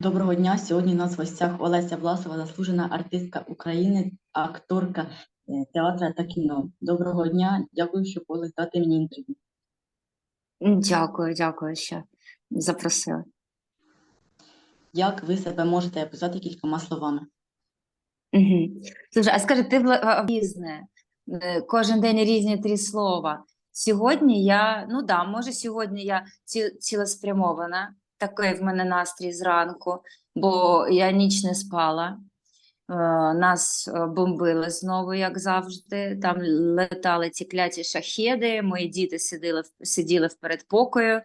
Доброго дня. Сьогодні у нас в гостях Олеся Власова, заслужена артистка України, акторка е, театру та кіно. Доброго дня. Дякую, що були дати мені інтерв'ю. Дякую, дякую, що запросили. Як ви себе можете описати кількома словами? Угу. Слушай, а скажи, ти різне, е, кожен день різні три слова. Сьогодні я, ну да, може, сьогодні я ці, цілеспрямована, такий в мене настрій зранку, бо я ніч не спала. Е, Нас е, бомбили знову, як завжди. Там летали ці кляті шахеди. Мої діти сиділи, сиділи в передпокою.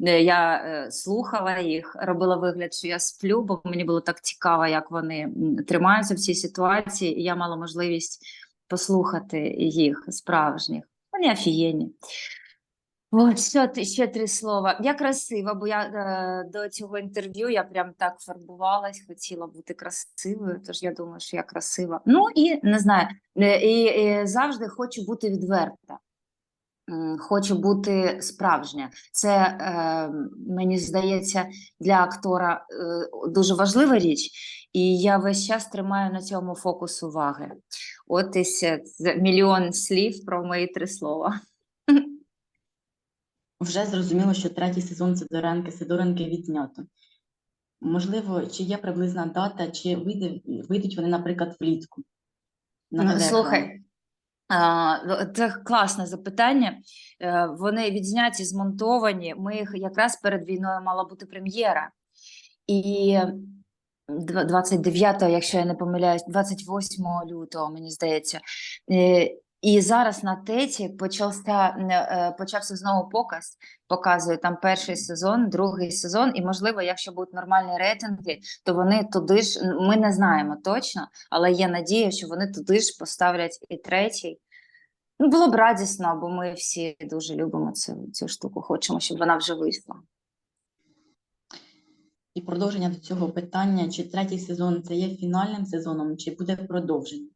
Е, Я слухала їх, робила вигляд, що я сплю, бо мені було так цікаво, як вони тримаються в цій ситуації, і я мала можливість послухати їх справжніх. Вони офігенні. От, що ще три слова. Я красива, бо я е, до цього інтерв'ю я прям так фарбувалась, хотіла бути красивою, тож я думаю, що я красива. Ну і не знаю, е, і, і завжди хочу бути відверта. Хочу бути справжня. Це е, мені здається для актора е, дуже важлива річ, і я весь час тримаю на цьому фокус уваги. От і мільйон слів про мої три слова. Вже зрозуміло, що третій сезон Сидоренки Сидоренки відзнято. Можливо, чи є приблизна дата, чи вийде, вийдуть вони, наприклад, влітку? на Ну. Слухай, це класне запитання. Е, Вони відзняті, змонтовані. Ми їх якраз перед війною мала бути прем'єра. І дв- 29-го, якщо я не помиляюсь, 28 лютого, мені здається. І зараз на теці почався, е, почався знову показ. Показує там перший сезон, другий сезон, і можливо, якщо будуть нормальні рейтинги, то вони туди ж ми не знаємо точно, але є надія, що вони туди ж поставлять і третій. Ну, було б радісно, бо ми всі дуже любимо цю, цю штуку. Хочемо, щоб вона вже вийшла. І продовження до цього питання, чи третій сезон це є фінальним сезоном, чи буде продовження?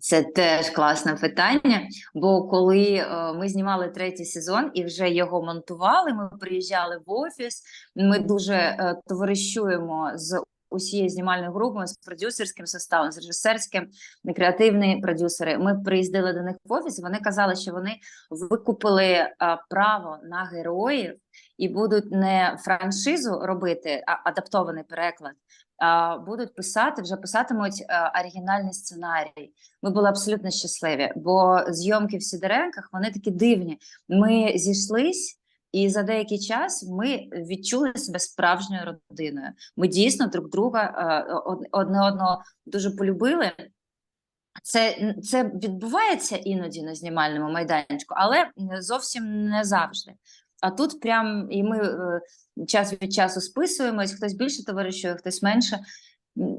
Це теж класне питання. Бо коли е, ми знімали третій сезон і вже його монтували, ми приїжджали в офіс. Ми дуже е, товаришуємо з усією знімальною групою, з продюсерським составом, з режисерським, креативні продюсери. Ми приїздили до них в офіс. Вони казали, що вони викупили е, право на героїв і будуть не франшизу робити, а адаптований переклад. А будуть писати, вже писатимуть е, оригінальний сценарій. Ми були абсолютно щасливі, бо зйомки в Сидоренках вони такі дивні. Ми зійшлись, і за деякий час ми відчули себе справжньою родиною. Ми дійсно друг друга е, одне одного дуже полюбили. Це, це відбувається іноді на знімальному майданчику, але зовсім не завжди. А тут прям і ми е, час від часу списуємось, хтось більше товаришує, хтось менше.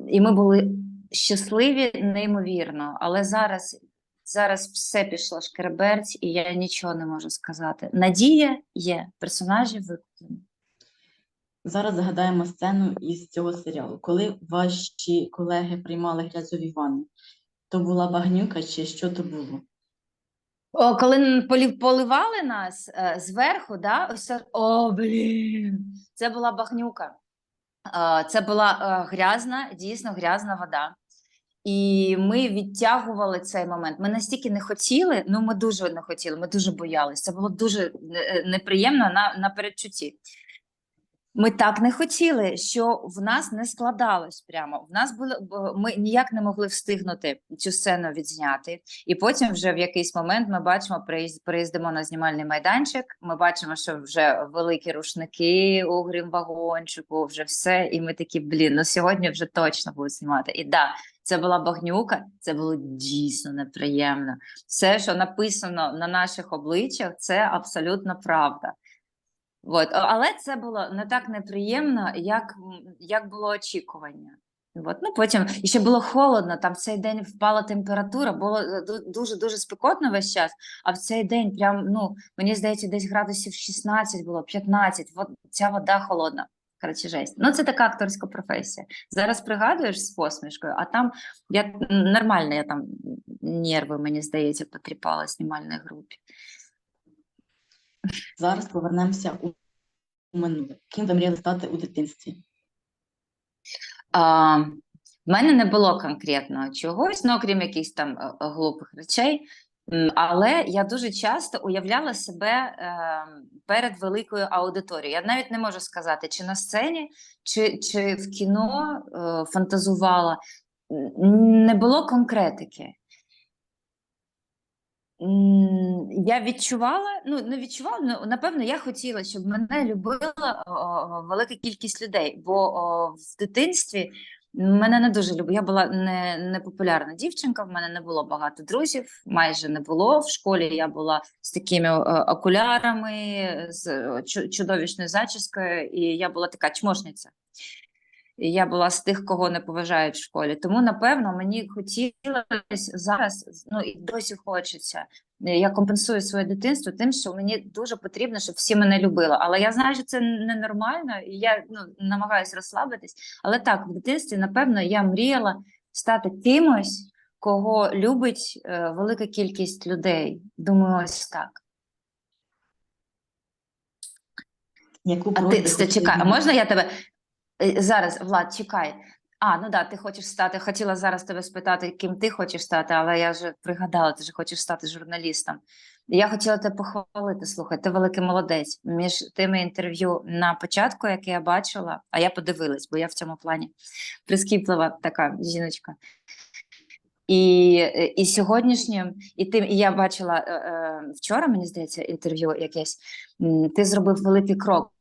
І ми були щасливі неймовірно. Але зараз, зараз все пішло шкереберть, і я нічого не можу сказати. Надія є, персонажі викуплені. Зараз згадаємо сцену із цього серіалу. Коли ваші колеги приймали грязові ванни, то була багнюка чи що то було? О, коли поливали нас е, зверху, да, ось о, блін, це була багнюка. Е, це була е, грязна, дійсно грязна вода. І ми відтягували цей момент. Ми настільки не хотіли, ну ми дуже не хотіли, ми дуже боялися. Це було дуже неприємно на, на передчутті. Ми так не хотіли, що в нас не складалось прямо. В нас було ми ніяк не могли встигнути цю сцену відзняти. І потім, вже в якийсь момент, ми бачимо, приїз- приїздимо на знімальний майданчик. Ми бачимо, що вже великі рушники у грім-вагончику, вже все. І ми такі, блін, ну сьогодні вже точно будуть знімати. І да, це була багнюка, це було дійсно неприємно. Все, що написано на наших обличчях, це абсолютно правда. От. Але це було не так неприємно, як, як було очікування. От. Ну, потім і ще було холодно, там в цей день впала температура, було дуже-дуже спекотно весь час, а в цей день прям, ну, мені здається, десь градусів 16 було, 15, от ця вода холодна. Коротше, жесть. Ну, це така акторська професія. Зараз пригадуєш з посмішкою, а там я нормально, я там нерви, мені здається, потріпала в групі. Зараз повернемося у минуле. Ким ви мріяли стати у дитинстві? А, в мене не було конкретно чогось, ну окрім якихось там е, е, глупих речей. Але я дуже часто уявляла себе е, перед великою аудиторією. Я навіть не можу сказати, чи на сцені, чи, чи в кіно фантазувала. Не було конкретики. Я відчувала, ну не відчувала, ну, напевно, я хотіла, щоб мене любила о, о, велика кількість людей, бо о, в дитинстві мене не дуже любили. Я була не, не популярна дівчинка, в мене не було багато друзів, майже не було. В школі я була з такими е, окулярами, з е, чу- зачіскою, і я була така чмошниця. І я була з тих, кого не поважають в школі. Тому, напевно, мені хотілося зараз, ну і досі хочеться. е, Я компенсую своє дитинство тим, що мені дуже потрібно, щоб всі мене любили. Але я знаю, що це ненормально, і я ну, намагаюся розслабитись. Але так, в дитинстві, напевно, я мріяла стати кимось, кого любить е, велика кількість людей. Думаю, ось так. Яку А ти хотіли чекай, а можна я тебе зараз, Влад, чекай. А, ну да, ти хочеш стати. Хотіла зараз тебе спитати, ким ти хочеш стати, але я вже пригадала, ти ж хочеш стати журналістом. Я хотіла тебе похвалити. Слухай, ти великий молодець. Між тими інтерв'ю на початку, яке я бачила, а я подивилась, бо я в цьому плані прискіплива така жіночка. І, е, і сьогоднішнім, і тим, і я бачила е, е, вчора, мені здається, інтерв'ю якесь. Ти зробив великий крок.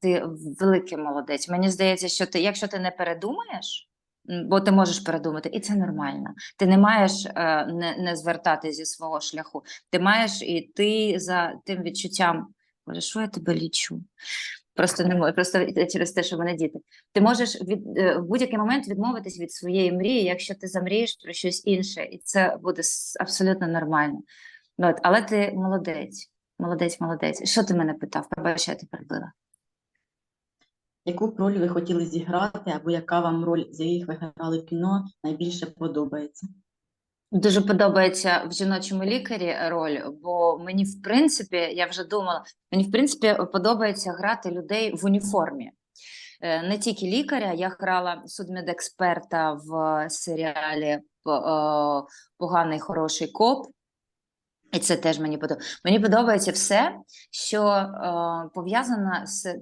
Ти великий молодець. Мені здається, що ти, якщо ти не передумаєш, бо ти можеш передумати, і це нормально. Ти не маєш е, не, не звертати зі свого шляху. Ти маєш іти за тим відчуттям. Боже, що я тебе лічу? Просто не можу, просто через те, що мене діти. Ти можеш від е, в будь-який момент відмовитись від своєї мрії, якщо ти замрієш про щось інше, і це буде абсолютно нормально. От, але ти молодець, молодець, молодець. Що ти мене питав? Пробач, я тебе перебила. Яку б роль ви хотіли зіграти, або яка вам роль, з яких ви грали в кіно, найбільше подобається? Дуже подобається в жіночому лікарі роль, бо мені, в принципі, я вже думала, мені в принципі подобається грати людей в уніформі. Е, Не тільки лікаря, я грала судмедексперта в серіалі е, Поганий хороший коп. І це теж мені подобається. Мені подобається все, що е, пов'язано з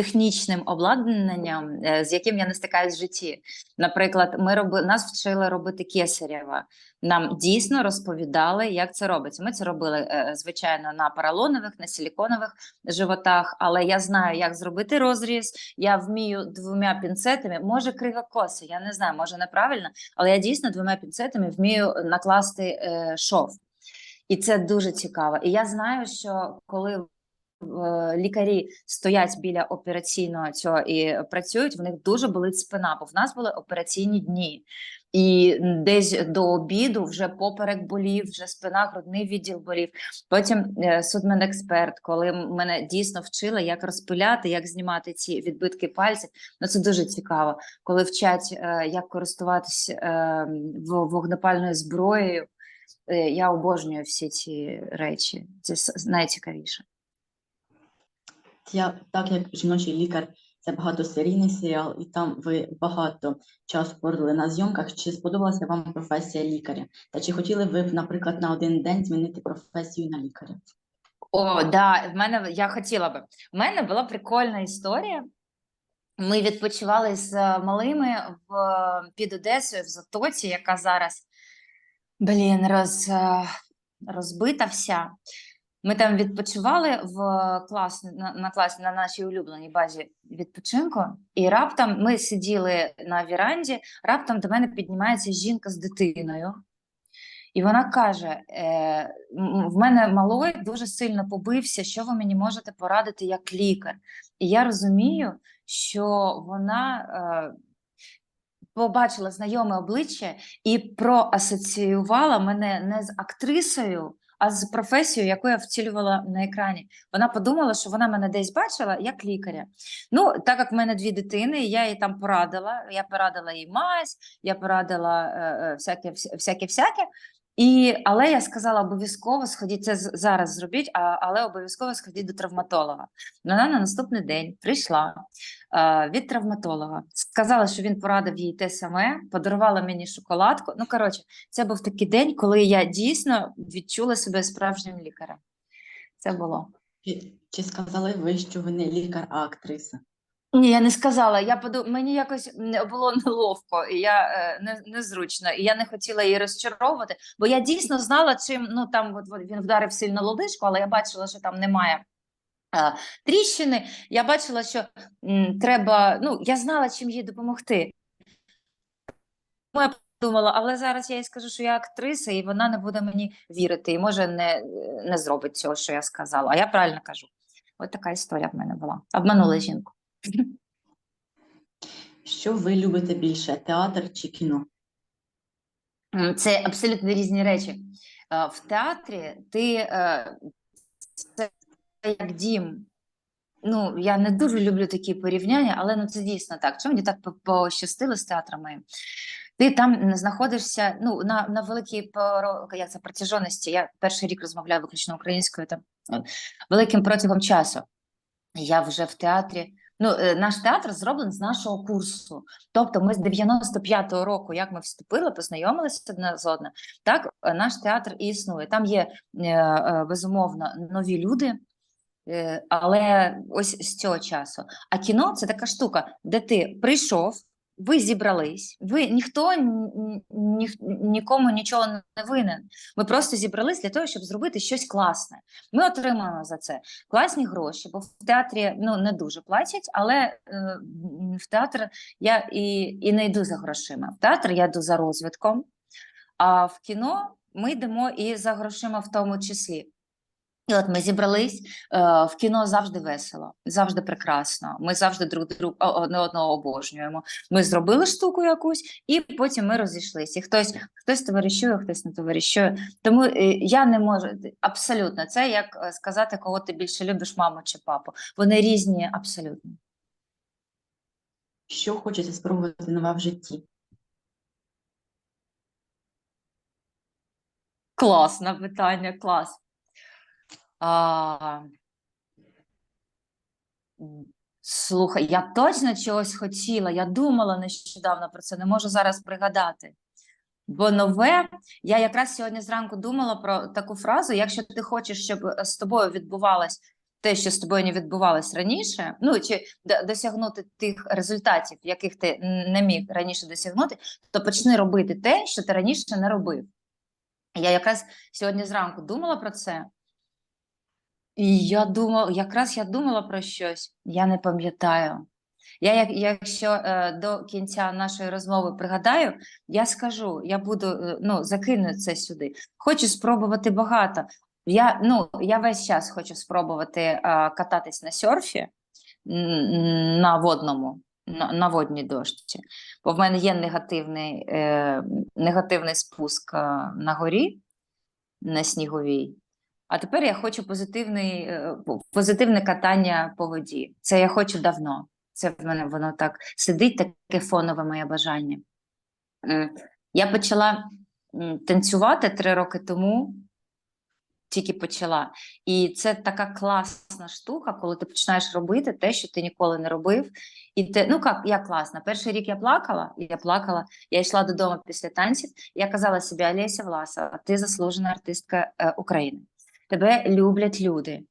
технічним обладнанням, е, з яким я не стикаюсь в житті. Наприклад, ми роби, нас вчили робити кесарєва. Нам дійсно розповідали, як це робиться. Ми це робили, е, звичайно, на поролонових, на силіконових животах, але я знаю, як зробити розріз. Я вмію двома пінцетами, може кривокоси, я не знаю, може неправильно, але я дійсно двома пінцетами вмію накласти е, шов. І це дуже цікаво. І я знаю, що коли лікарі стоять біля операційного цього і працюють, в них дуже болить спина, бо в нас були операційні дні. І десь до обіду вже поперек болів, вже спина, грудний відділ болів. Потім е, судмедексперт, коли мене дійсно вчили, як розпиляти, як знімати ці відбитки пальців. Ну це дуже цікаво, коли вчать, е, як користуватися е, вогнепальною зброєю. Е, Я обожнюю всі ці речі. Це найцікавіше. Я, так як жіночий лікар, це багатосерійний серіал, і там ви багато часу провели на зйомках. Чи сподобалася вам професія лікаря? Та чи хотіли ви б, наприклад, на один день змінити професію на лікаря? О, да, в мене я хотіла би. В мене була прикольна історія. Ми відпочивали з е, малими в під Одесою в Затоці, яка зараз блін, роз, е, розбита вся. Ми там відпочивали в клас на, на класі на нашій улюбленій базі відпочинку, і раптом ми сиділи на віранді. Раптом до мене піднімається жінка з дитиною, і вона каже: е, в мене малой дуже сильно побився. Що ви мені можете порадити як лікар? І я розумію, що вона. Е, Побачила знайоме обличчя і проасоціювала мене не з актрисою, а з професією, яку я втілювала на екрані. Вона подумала, що вона мене десь бачила як лікаря. Ну, так як в мене дві дитини, я їй там порадила. Я порадила їй мазь, я порадила е, І, але я сказала, обов'язково сходіть, це зараз зробіть, а, але обов'язково сходіть до травматолога. Вона на наступний день прийшла е, від травматолога, сказала, що він порадив їй те саме, подарувала мені шоколадку. Ну, коротше, це був такий день, коли я дійсно відчула себе справжнім лікарем. Це було. Чи, чи сказали ви, що ви не лікар, а актриса? Ні, я не сказала. Я подум... Мені якось було неловко, і я е, не, незручно, і я не хотіла її розчаровувати, бо я дійсно знала, чим ну там от, от він вдарив сильно лодижку, але я бачила, що там немає. е, Тріщини, я бачила, що м, треба. Ну, я знала, чим їй допомогти. Тому я подумала, але зараз я їй скажу, що я актриса, і вона не буде мені вірити, і може не, не зробить цього, що я сказала. А я правильно кажу. От така історія в мене була. Обманула жінку. Що ви любите більше, театр чи кіно? Це абсолютно різні речі. Е, В театрі ти е, це як дім. Ну, я не дуже люблю такі порівняння, але ну це дійсно так. Чому мені так пощастило з театрами? Ти там знаходишся ну, на, на великій як це, протяженості. Я перший рік розмовляю виключно українською, там великим протягом часу. Я вже в театрі. Ну, е, наш театр зроблений з нашого курсу. Тобто, ми з 95-го року, як ми вступили, познайомилися одне з одним, так е, наш театр і існує. Там є е, безумовно нові люди, але ось з цього часу. А кіно це така штука, де ти прийшов, ви зібрались, ви ніхто ні, ні, нікому нічого не винен. Ми просто зібрались для того, щоб зробити щось класне. Ми отримаємо за це класні гроші, бо в театрі ну не дуже платять, але е, в театр я і, і не йду за грошима. В театр я йду за розвитком, а в кіно ми йдемо і за грошима в тому числі. І от ми зібрались е, в кіно завжди весело, завжди прекрасно. Ми завжди друг друг одне одного обожнюємо. Ми зробили штуку якусь, і потім ми розійшлися. І хтось хтось товаришує, хтось не товаришує. Тому е, я не можу абсолютно це як е, сказати, кого ти більше любиш, маму чи папу. Вони різні абсолютно. Що хочете спробувати нове в житті? Класне питання, клас. А, слухай, я точно чогось хотіла, я думала нещодавно про це, не можу зараз пригадати. Бо нове, я якраз сьогодні зранку думала про таку фразу: якщо ти хочеш, щоб е, з тобою відбувалось те, що з тобою не відбувалось раніше, ну чи досягнути тих результатів, яких ти не міг раніше досягнути, то почни робити те, що ти раніше не робив. Я якраз сьогодні зранку думала про це. Я думала, якраз я думала про щось, я не пам'ятаю. Я, як, якщо е, до кінця нашої розмови пригадаю, я скажу, я буду е, ну, закину це сюди. Хочу спробувати багато. Я, ну, я весь час хочу спробувати е, кататись на серфі на водному, на, на водній дошці. Бо в мене є негативний, е, негативний спуск е, на горі, на сніговій. А тепер я хочу позитивний, е, позитивне катання по воді. Це я хочу давно. Це в мене воно так сидить, таке фонове моє бажання. Я почала танцювати три роки тому, тільки почала. І це така класна штука, коли ти починаєш робити те, що ти ніколи не робив. І ти, ну як, як класно. Перший рік я плакала, я плакала, я йшла додому після танців, я казала собі, Олеся Власова, ти заслужена артистка е, України. Тебе люблять люди,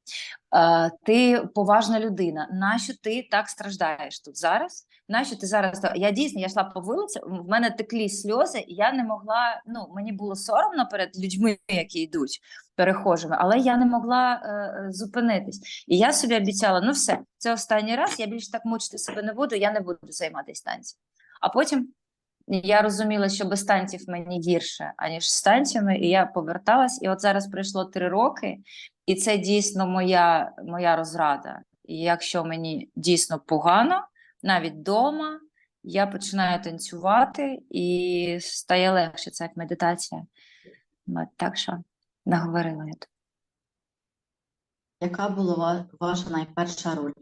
ти поважна людина. Нащо ти так страждаєш тут зараз? Нащо ти зараз? Я дійсно я йшла по вулиці, в мене теклі сльози, і я не могла. Ну мені було соромно перед людьми, які йдуть перехожими, але я не могла е, е, зупинитись. І я собі обіцяла: ну все, це останній раз. Я більше так мучити себе не буду, я не буду займатися танцем. А потім я розуміла, що без танців мені гірше, аніж з танцями, і я поверталась. І от зараз пройшло три роки, і це дійсно моя, моя розрада. І якщо мені дійсно погано, навіть вдома, я починаю танцювати і стає легше. Це як медитація. От, так що наговорила я тут. Яка була ваша найперша роль?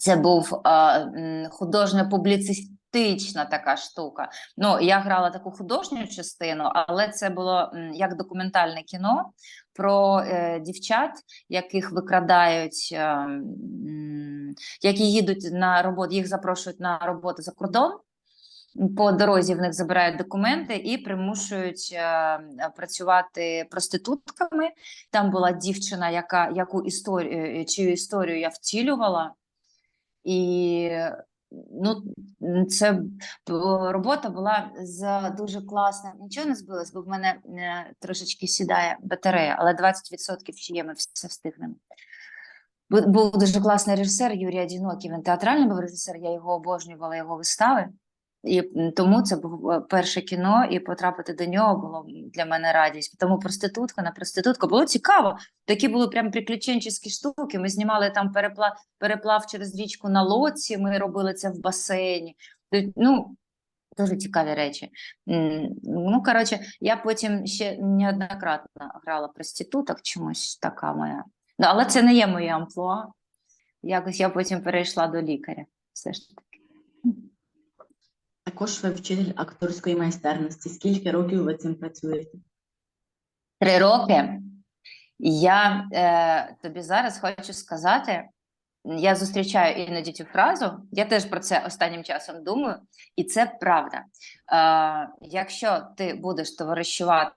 Це був а, художньо-публіцистичний романтична така штука. Ну, я грала таку художню частину, але це було як документальне кіно про е, дівчат, яких викрадають, е, які їдуть на роботу, їх запрошують на роботу за кордон. По дорозі в них забирають документи і примушують е, працювати проститутками. Там була дівчина, яка яку історію, чию історію я втілювала. І ну, це робота була з дуже класна. Нічого не збилось, бо в мене е, трошечки сідає батарея, але 20% ще є, ми все встигнемо. Був дуже класний режисер Юрій Одінокий. Він театральний був режисер, я його обожнювала, його вистави. І тому це було е, перше кіно, і потрапити до нього було для мене радість. Тому проститутка на проститутку було цікаво. Такі були прям приключенчі штуки. Ми знімали там переплав, переплав через річку на лодці, ми робили це в басейні. Ну, дуже цікаві речі. Ну, коротше, я потім ще неоднократно грала проституток, чомусь така моя. Ну, але це не є моє амплуа. Якось я потім перейшла до лікаря. Все ж таки. Також ви вчитель акторської майстерності. Скільки років ви цим працюєте? Три роки. Я е, тобі зараз хочу сказати, я зустрічаю іноді цю фразу, я теж про це останнім часом думаю, і це правда. Е, якщо ти будеш товаришувати,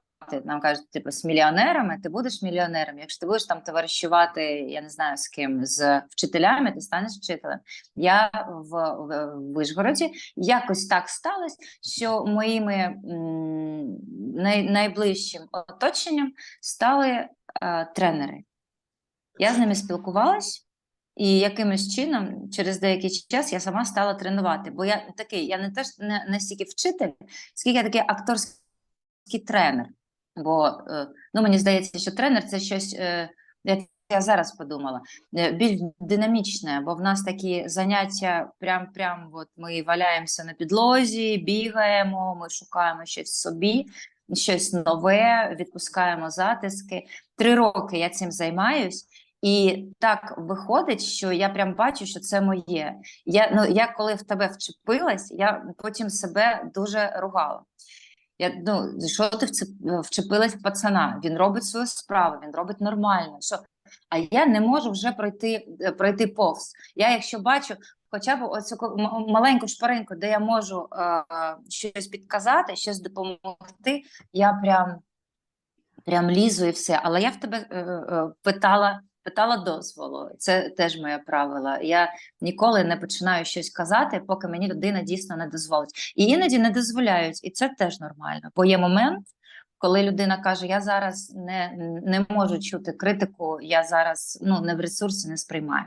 нам кажуть, типу, з мільйонерами, ти будеш мільйонером. Якщо ти будеш там товаришувати, я не знаю з ким, з вчителями, ти станеш вчителем. Я в, в, Вишгороді якось так сталося, що моїми м, най, найближчим оточенням стали е, тренери. Я з ними спілкувалась, і якимось чином, через деякий час, я сама стала тренувати. Бо я такий, я не теж не, не стільки вчитель, скільки я такий акторський тренер. Бо е, ну, мені здається, що тренер це щось, як я зараз подумала, е, більш динамічне, бо в нас такі заняття, прям, прям от ми валяємося на підлозі, бігаємо, ми шукаємо щось собі, щось нове, відпускаємо затиски. Три роки я цим займаюсь. І так виходить, що я прям бачу, що це моє. Я, ну, я коли в тебе вчепилась, я потім себе дуже ругала. Я, ну, що ти вцеп- вчепилась пацана? Він робить свою справу, він робить нормально. Що? А я не можу вже пройти, е, пройти повз. Я, якщо бачу хоча б оцю маленьку шпаринку, де я можу е, щось підказати, щось допомогти, я прям, прям лізу і все. Але я в тебе е, е, питала, питала дозволу. Це теж моє правило. Я ніколи не починаю щось казати, поки мені людина дійсно не дозволить. І іноді не дозволяють, і це теж нормально. Бо є момент, коли людина каже: Я зараз не, не можу чути критику, я зараз ну, не в ресурсі не сприймаю.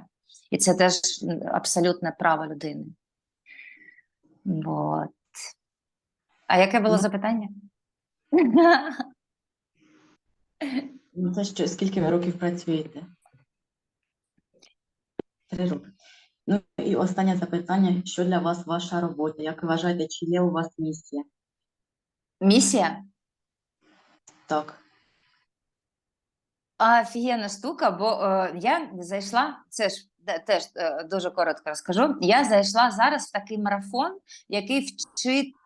І це теж абсолютне право людини. Вот. А яке було Ну. запитання? Ну, це що, скільки ви років працюєте? Три роки. Ну і останнє запитання: що для вас ваша робота? Як ви вважаєте, чи є у вас місія? Місія? Так. Офігенна штука, бо е, я зайшла, це ж де- теж е, дуже коротко розкажу. Я зайшла зараз в такий марафон, який вчить, е,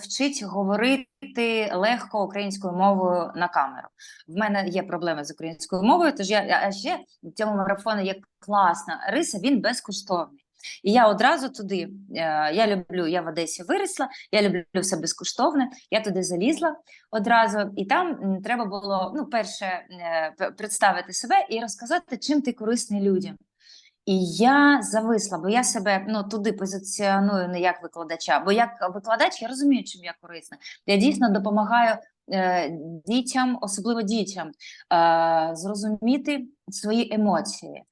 вчить говорити легко українською мовою на камеру. В мене є проблеми з українською мовою, тож я а ще в цьому марафоні є класна риса, він безкоштовний. І я одразу туди, е, я люблю, я в Одесі виросла, я люблю все безкоштовне. Я туди залізла одразу, і там треба було ну, перше е, представити себе і розказати, чим ти корисний людям. І я зависла, бо я себе ну, туди позиціоную не як викладача, бо як викладач я розумію, чим я корисна. Я дійсно допомагаю е, дітям, особливо дітям, е, зрозуміти свої емоції.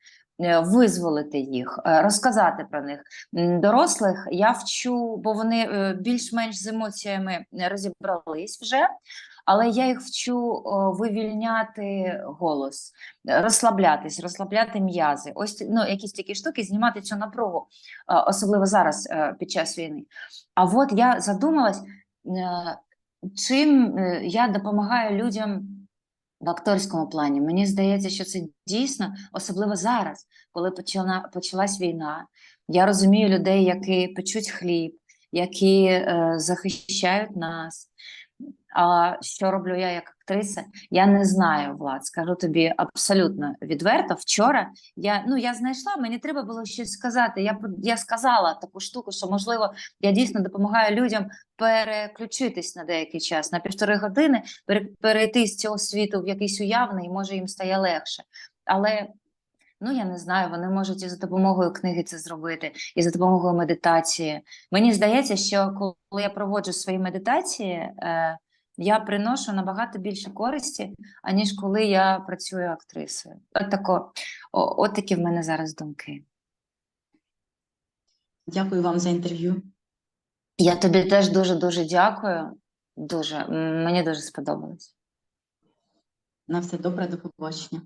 е, Визволити їх, е, розказати про них. Дорослих я вчу, бо вони е, більш-менш з емоціями е, розібрались вже, але я їх вчу вивільняти голос, розслаблятись, розслабляти м'язи. Ось ну, якісь такі штуки, знімати цю напругу, особливо зараз е, під час війни. А от я задумалась, е, чим е, я допомагаю людям в акторському плані. Мені здається, що це дійсно, особливо зараз, коли почала, почалась війна. Я розумію людей, які печуть хліб, які е, захищають нас. А що роблю я як актриса? Я не знаю, Влад, скажу тобі абсолютно відверто. Вчора я, ну, я знайшла, мені треба було щось сказати. Я, я сказала таку штуку, що, можливо, я дійсно допомагаю людям переключитись на деякий час, на півтори години, пере- перейти з цього світу в якийсь уявний, і може їм стає легше. Але ну я не знаю, вони можуть і за допомогою книги це зробити, і за допомогою медитації. Мені здається, що коли я проводжу свої медитації, е, я приношу набагато більше користі, аніж коли я працюю актрисою. От тако, о, от такі в мене зараз думки. Дякую вам за інтерв'ю. Я тобі теж дуже дуже дякую. Дуже мені дуже сподобалось. На все добре, до побачення.